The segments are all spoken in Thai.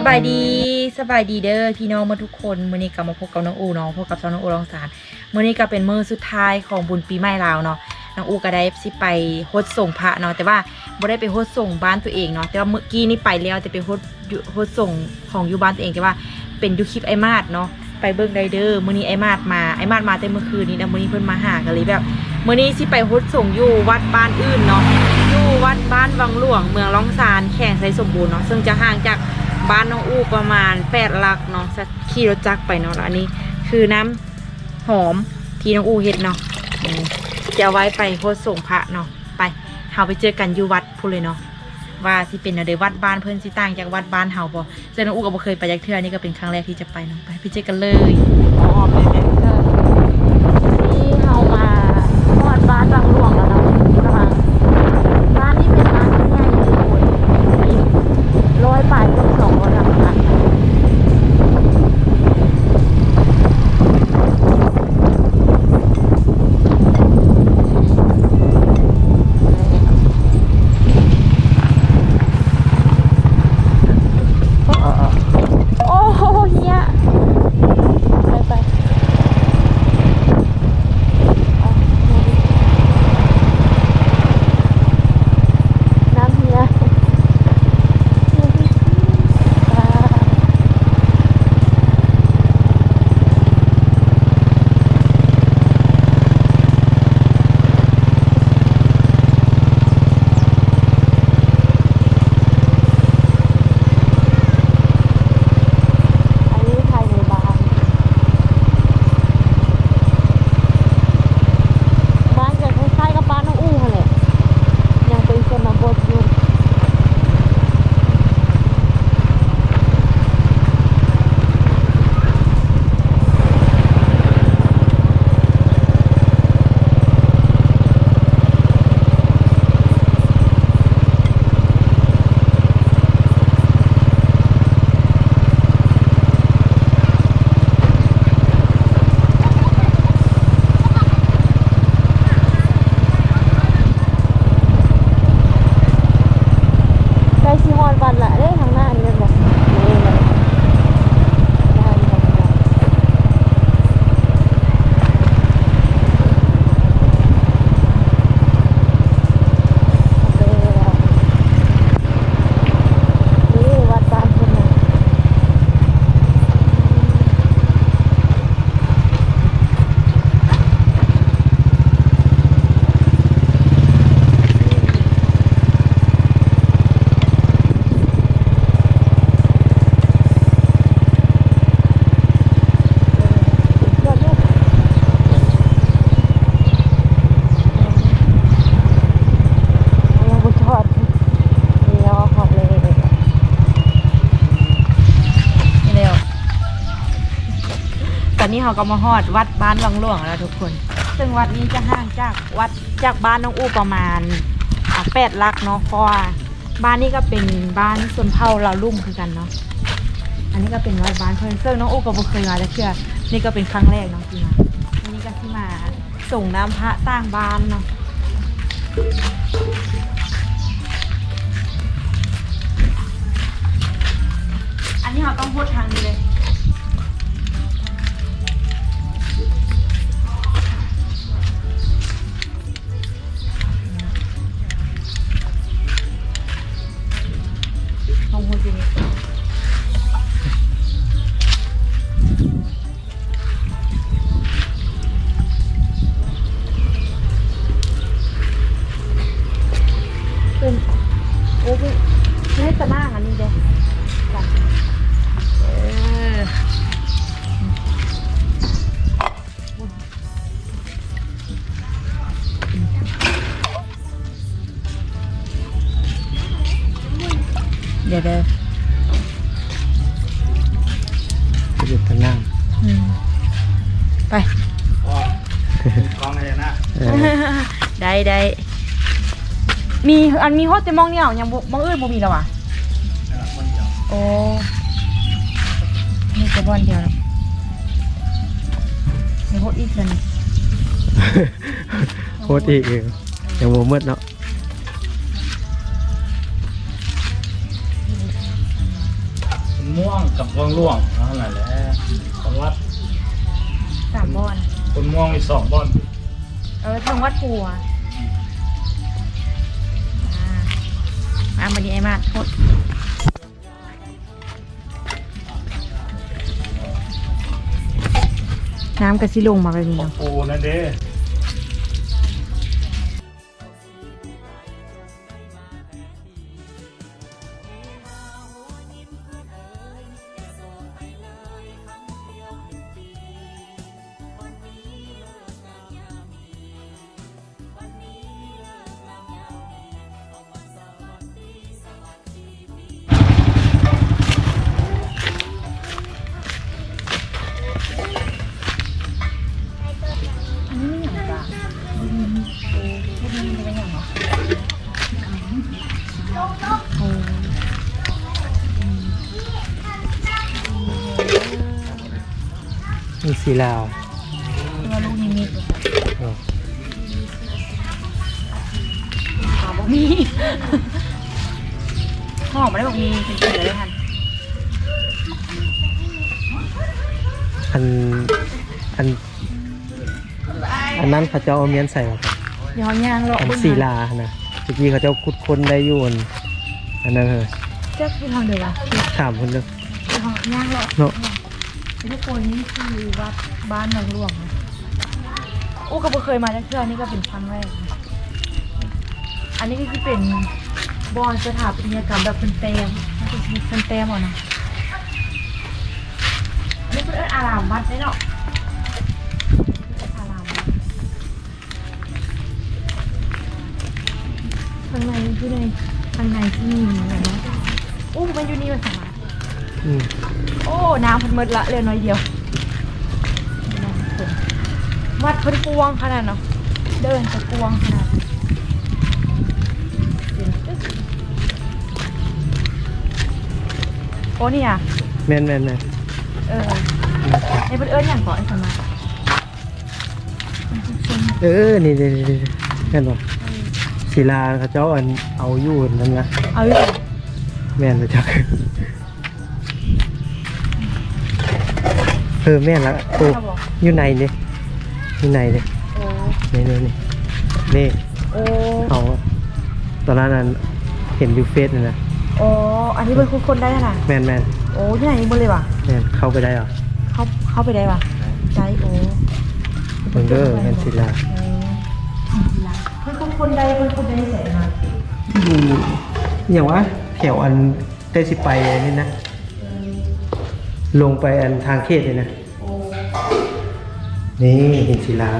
สบายดีสบายดีเด้อพี่น้องมาทุกคนมื้อนี้ก็มาพบกับน้องอูเนาะพบกับสาวน้องอูรองสารมื้อนี้ก็เป็นมื้อสุดท้ายของบุญปีใหม่ลาวเนาะน้องอูก็ได้สิไปโฮสต์ส่งพระเนาะแต่ว่าบ่ได้ไปโฮสต์ส่งบ้านตัวเองเนาะแต่ว่าเมื่อกี้นี่ไปแล้วแต่ไปโฮสต์อยู่โฮสต์ส่งของอยู่บ้านตัวเองแต่ว่าเป็นยูคลิปไอมาดเนาะไปเบิ่งไดเด้อมื้อนี้ไอมาดมาไอมาดมาแต่เมื่อคืนนี้นะมื้อนี้เพิ่นมาหากันเลยแบบมื้อนี้สิไปโฮสต์ส่งอยู่วัดบ้านอื่นเนาะอยู่วัดบ้านวังหลวงเมืองล่องซานแข่งไซสมบูรณ์เนาะซึ่งจะห่างจาก บ้านน้องอู้ประมาณแปดลักเนาะสักขี่รถจักรไปเนาะแล้วอันนี้ คือน้ำหอมที่น้องอู้เห็ดเนาะจะเอาไว้ไปโคตส่งพระเนาะไปเฮาไปเจอกันอยู่วัดพูเลยเนาะว่าสิเป็นเดี๋ยววัดบ้านเพื่อนสิต่างจากวัดบ้านเฮาบ่เจอน้องอู้ก็บ่เคยไปยักเทื่อนี่ก็เป็นครั้งแรกที่จะไปเนาะไปไปเจอกันเลยอ๋อ นี้เราก็มาฮอดวัดบ้านวังหลวงแล้วทุกคน ซึ่งวัดนี้จะห่างจากวัดจากบ้านน้องอู้ประมาณแปดลักเนาะเพราะว่าบ้านนี้ก็เป็นบ้านส่วนเผ่าเราลุ่มคือกันเนาะ อันนี้ก็เป็นวัดบ้านเพื่อนซึ่งน้องอู้ก็บ่เคยมาแต่เชื่อ นี่ก็เป็นครั้งแรกเนาะที่มาอันนี้ก็ที่มาส่งน้ำพระต่างบ้านเนาะอันนี้เราต้องพูดทางนี้เลย มีอันมีฮอตแต่มองเนี่ยยังบ่มองอื่นบ่มีแล้วอะเออคนเดียวโอ้มีแต่บอนเดียวแล้วมีโฮตอีกแล้วนี่โคตรอีกเองยังโมมืดเนาะนม่วงกับม่วงร่วงเท่านั้นแหละคนวัดสามบอนคนม่วงมีสองบอน เออทางวัดปัวอ่ มาวันนี้ไอ้มาโทษน้ำกระซิลงมาแบบนี้เนาะปูนั่นเด้ มีศิลาตัวลูกนิมิตเนาะขาวบอกมีหอมไม่ได้บอกมีเป็นสีเลยทันอันอันอันนั้นเขาเจ้าเอาเมียนใส่หรอเดี๋ยวย่างเลาะอันเบิ่งศิลานะเมื่อกี้เขาเจ้าคุดคนได้อยู่อันอันนั้นเลยเจ้าคือทางเดียวอะถามคนเด้อทางย่างเลาะเนาะ ทุกคนนี่คือวัดบ้านหนองหลวงนะอู้ก็เคยมาได้วเพื่อนี่ก็เป็นครั้งแรกนะอันนี้ก็คือเป็นบอนสถาปัตยกรรมแบบเป็นเต็มเป็นเป็นเต็มอะนะนนี้เป็นเอิ้นอารามวัดได้เนาะเอิ้นอารามวัดข้างในที่ในข้างในที่มีอะไรเนะอู้มันอยู่นี่มันสามารถอืม โอ้น้ำเพันมืดละเรือน้อยเดียววัดเพิ่นกวงขนาดเนาะเดินจะกวงขนาดโอ้นี่อะแม่นแม่นแม่นเออไอ้เพิ่นเอิ้นอย่างก่อนไอ้สมาเออ นี่นี่นี่นี่แม่นบ่ศิลาเขาเจ้าอันเอาอยู่นั่นนะเอาอยู่แม่นเลยจัก ออแม่นละโอ้เขาบอกอยู่ในนี่อยู่ในนี่โอ้นี่นี่นี่นี่โอ้เอาตอนนั้นอันเห็นอยูเฟซนี่นะโอ้อันนี้เพิ่นคุคนได้ขนาดแม่นแม่นโอ้ที่ไหนนี่บ่เลยว่ะแม่นเข้าไปได้เหรอเข้าเข้าไปได้ว่ะได้โอ้เบิ่งเด้อแม่นศิลาเออเพิ่นคุคนได้เพิ่นคุคนได้แสนมาอยู่อย่างว่าแถวอันได้สิไปนี่นะลงไปอันทางเขตเลยนะ นี่ห็นศิลา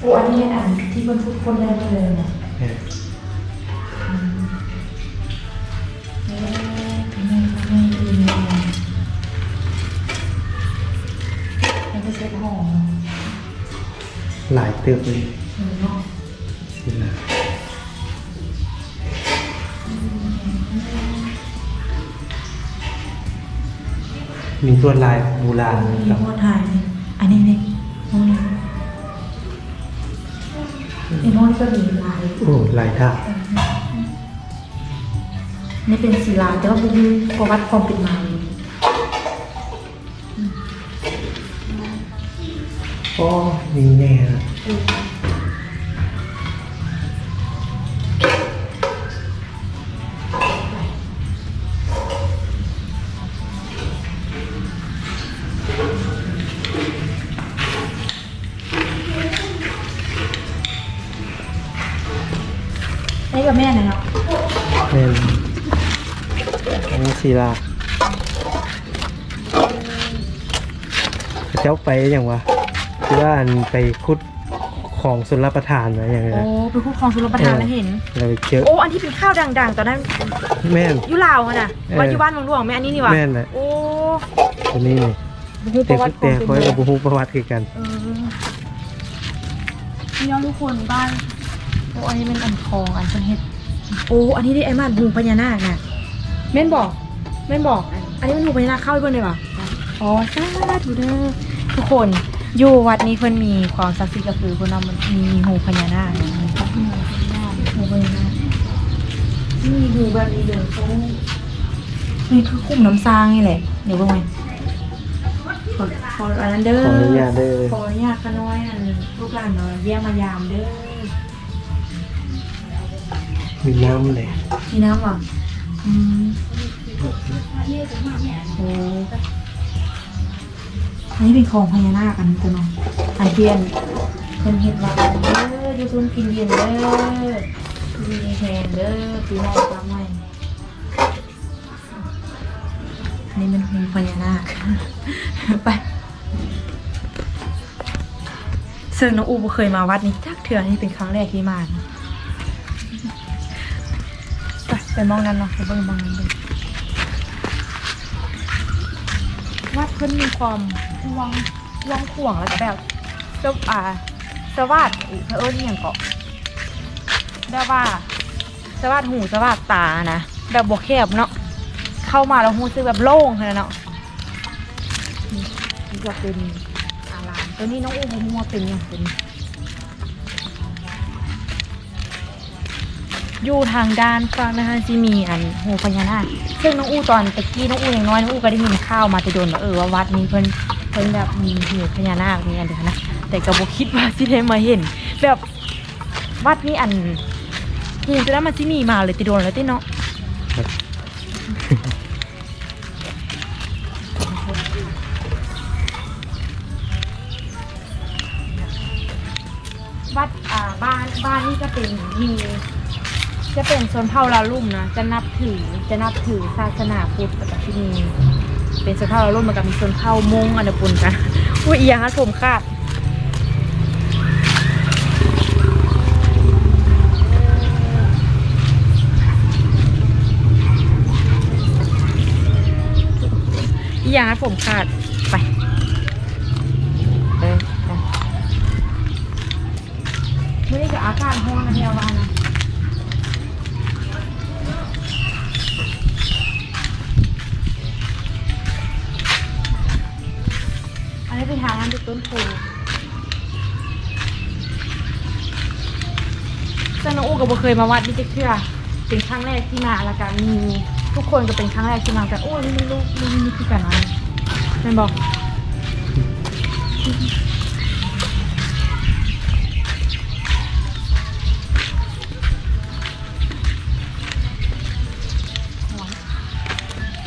โอ้อันนี้อันที่เพิ่นคุคนได้เลยนะมันจะเซ็ตห้องหลายเติบเลย มีตัวลายโบราณมีครับพ่อถ่ายอันนี้นี่ห้องนี้ในห้องนี้ก็มีลายโอ้ลายท่านี่เป็นศิลาแต่ว่าเป็นประวัติความเป็นมาเลยอ๋อมีแน่นะนี่ ศิลาเขาเจ้าไปอย่างวะคือว่าอันไปคุดของสุนรับประทานนะอย่างเงี้โอ้ยเป็นคู่ครองสุรประทานแล้วเห็น เราไปเจอ โอ้ อันที่เป็นข้าวดัง ๆ ตอนนั้นแม่นอยุลาวอะน่ะเออ วันอยู่บ้านเมืองหลวงแม่อันนี้นี่หวะแม่นน่ะโอ้ตัวนี้นี่บูปแต่ระวัติควาแต่มเป็นคอยมากับบูฮูประวัติคือกัน เออพี่น้องทุกคนบ้านโอ้อันนี้เป็นอันทองอันเป็นเฮ็ดโอ้อันนี้ได้ไอ้มาดหูพญานาคน่ะแม่นบอก แม่นบอก อันนี้มันหูพญานาคเข้าไปเบิ่งได้ปะอ๋อสาธุเด้อทุกคนอยู่วัดนี้เพิ่นมีความศักดิ์สิทธิ์ก็คือเพิ่นเอามันมีหูพญานาคเนาะหูพญานาคนี่หูแบบนี้เลยเขานี่คือคุ้มน้ำซางนี่แหละ เดี๋ยวเบิ่งไว้ขอขออันนั้นเด้อขออนุญาตเด้อขออนุญาตข้าน้อยอันลูกหลานเนาะเยี่ยมมายามเด้อมีน้ำเลยมีน้ำอะอืม โอ้อันนี้เป็นของพญานาคอันนี้ตัวน้องอันเทียนเพิ่นเฮ็ดไว้เด้อยู่ซุนกินเย็นเด้อมีแหงเด้อปีใหม่ปีใหม่อันนี้มันเป็นพญานาคไปซึ่งน้องอูเคยมาวัดนี้จักเทื่อนี่เป็นครั้งแรกที่มาไปไปมองนั้นเนาะไปเบิ่งมองนั้นเลย ว่าเพิ่นมีความวางวางข่วงแล้วก็แบบสวอ่าสวัสดอีกเอิ้นอย่างเกาะแบบว่าสวัสดหูสวัสดตานะแบบบวกแคบเนาะเข้ามาแล้วหูสึกแบบโล่งเลยเนาะนี่จะเป็นอารามตัวนี้น้องอูมัวเป็นอย่างเป็น อยู่ทางด้านฝั่งนะคะที่มีอันหูพญานาคซึ่งน้องอู้ตอนตะกี้น้องอู้ยังน้อยน้องอู้ก็ได้ยินข่าวมาแต่โดนว่าเออว่าวัดนี้เพิ่นเพิ่นแบบมีหูพญานาคมีอันเดียวนะแต่ก็บ่คิดว่าสิได้มาเห็น แบบวัดนี้อันหูจะได้มาที่นี่มาเลยต่โดนแล้วติเนาะวัดอ่าบ้านบ้านนี่ก็เป็นมี จะเป็นชนเผ่าลาลุ่มนะจะนับถือจะนับถือศาสนาพุทธกับที่นี่เป็นชนเผ่าลาลุ่มเหมันกับมีชนเผ่ามงอันเดยวปุนกันอุ้ยเอียงฮะผมคาดอีหยังฮะผมขาดไปเออไปไม่ได้กับอากาศห้องนะเฮียวานะ ต้นโพซึ่น้องอูก็บ่เคยมาวัดนี่จะเชื่อเป็นครั้งแรกที่มาแล้วกันมีทุกคนก็เป็นครั้งแรกที่มากันโอ้นี่มันลูกนี่นี่คือกันอะไรนั่บอก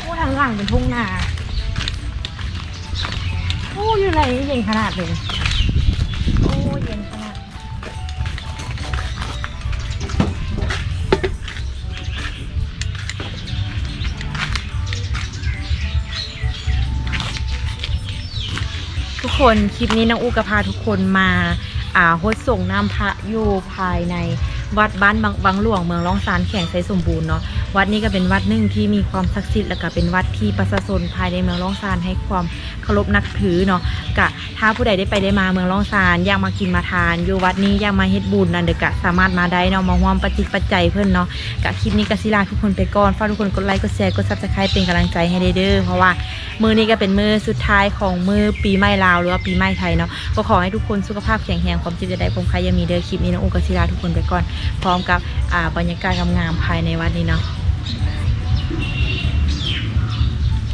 โอ้ทางหลังเป็นทุ่งนา อ้อยู่ไหนเย็นขนาดเลยโอ้เย็นขนาดทุกคนคลิปนี้น้องอูกพาทุกคนมาอ่าโฮสส่งน้ำพระอยู่ภายในวัดบ้านบางหลวงเมืองร้องสารแข่งไซสมบูรณ์เนาะ วัดนี้ก็เป็นวัดหนึ่งที่มีความศักดิ์สิทธิ์และก็เป็นวัดที่ประชาชนภายในเมืองร้องสารให้ความเคารพนับถือเนาะกะถ้าผู้ใดได้ไปได้มาเมืองร้องสารอยากมากินมาทานอยู่วัดนี้อยากมาเฮ็ดบุญนั่นเด็กกะสามารถมาได้เนาะมาร่วมปัจจิปัจจัยเพิ่นเนาะกะคลิปนี้ก็สิลาทุกคนไปก่อนฝากทุกคนกดไลค์กดแชร์กดซับสไครป์เป็นกำลังใจให้เด้อเพราะว่ามือนี้ก็เป็นมือสุดท้ายของมือปีใหม่ลาวหรือว่าปีใหม่ไทยเนาะก็ขอให้ทุกคนสุขภาพแข็งแรงความเจ็บจะได้ผมใครยังมีเด้อคลิปนี้น้องอุกศิลาทุกคนไปก่อน พร้อมกับบรรยากาศงามๆภายในวัดนี้เนาะ 何?